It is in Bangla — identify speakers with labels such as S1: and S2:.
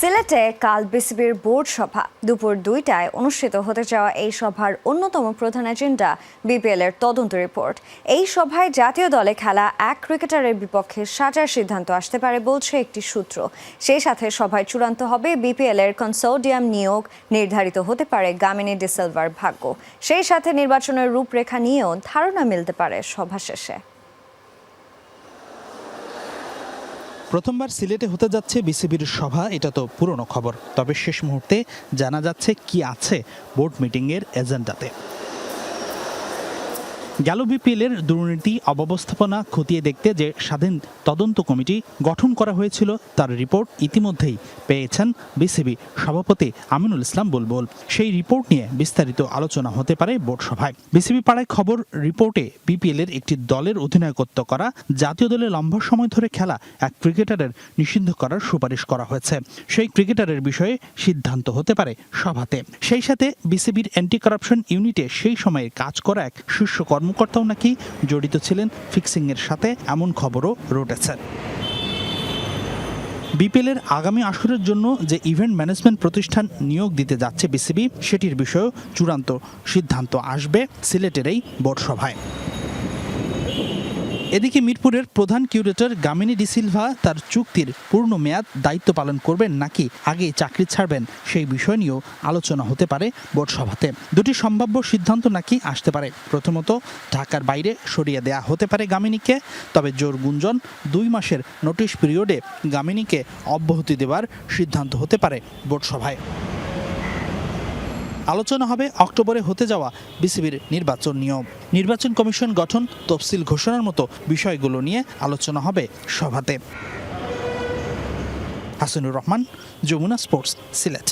S1: সিলেটে কাল বিসিবির বোর্ড সভা। দুপুর দুইটায় অনুষ্ঠিত হতে যাওয়া এই সভার অন্যতম প্রধান এজেন্ডা বিপিএল এর তদন্ত রিপোর্ট। এই সভায় জাতীয় দলে খেলা এক ক্রিকেটারের বিপক্ষে সাজার সিদ্ধান্ত আসতে পারে বলছে একটি সূত্র। সেই সাথে সভায় চূড়ান্ত হবে বিপিএল এর কনসোডিয়াম নিয়োগ। নির্ধারিত হতে পারে গামিনী ডিসেলভার ভাগ্য। সেই সাথে নির্বাচনের রূপরেখা নিয়েও ধারণা মিলতে পারে সভা শেষে।
S2: প্রথমবার সিলেটে হতে যাচ্ছে বিসিবির সভা, এটা তো পুরনো খবর। তবে শেষ মুহূর্তে জানা যাচ্ছে কি আছে বোর্ড মিটিংয়ের এজেন্ডাতে। গেল বিপিএলের দুর্নীতি, অব্যবস্থাপনা খতিয়ে দেখতে যে স্বাধীন তদন্ত কমিটি গঠন করা হয়েছিল, তার রিপোর্ট ইতিমধ্যেই পেয়েছেন বিসিবি সভাপতি আমিনুল ইসলাম বুলবুল। সেই রিপোর্ট নিয়ে বিস্তারিত আলোচনা হতে পারে বোর্ড সভায়। বিসিবি পাড়ায় খবর রিপোর্টে বিপিএলের একটি দলের অধিনায়কত্ব করা, জাতীয় দলে লম্বা সময় ধরে খেলা এক ক্রিকেটারের নিষিদ্ধ করার সুপারিশ করা হয়েছে। সেই ক্রিকেটারের বিষয়ে সিদ্ধান্ত হতে পারে সভাতে। সেই সাথে বিসিবির অ্যান্টি কারাপশন ইউনিটে সেই সময়ে কাজ করা এক শীর্ষ কর্মকর্তাও নাকি জড়িত ছিলেন ফিক্সিংয়ের সাথে, এমন খবরও রটেছে। বিপিএলের আগামী আসরের জন্য যে ইভেন্ট ম্যানেজমেন্ট প্রতিষ্ঠান নিয়োগ দিতে যাচ্ছে বিসিবি, সেটির বিষয়েও চূড়ান্ত সিদ্ধান্ত আসবে সিলেটের এই বোর্ড সভায় এদিকে মিরপুরের প্রধান কিউরেটর গামিনী ডিসিলভা তার চুক্তির পূর্ণ মেয়াদ দায়িত্ব পালন করবেন নাকি আগেই চাকরি ছাড়বেন সেই বিষয় নিয়েও আলোচনা হতে পারে বোর্ড সভাতে দুটি সম্ভাব্য সিদ্ধান্ত নাকি আসতে পারে? প্রথমত, ঢাকার বাইরে সরিয়ে দেয়া হতে পারে গামিনীকে, তবে জোর গুঞ্জন, দুই মাসের নোটিশ পিরিয়ডে গামিনীকে অব্যাহতি দেওয়ার সিদ্ধান্ত হতে পারে বোর্ড সভায় আলোচনা হবে অক্টোবরে হতে যাওয়া বিসিবির নির্বাচন নিয়ম। নির্বাচন কমিশন গঠন, তফসিল ঘোষণার মতো বিষয়গুলো নিয়ে আলোচনা হবে সভাতে। হাসিনুর রহমান, যমুনা স্পোর্টস, সিলেট।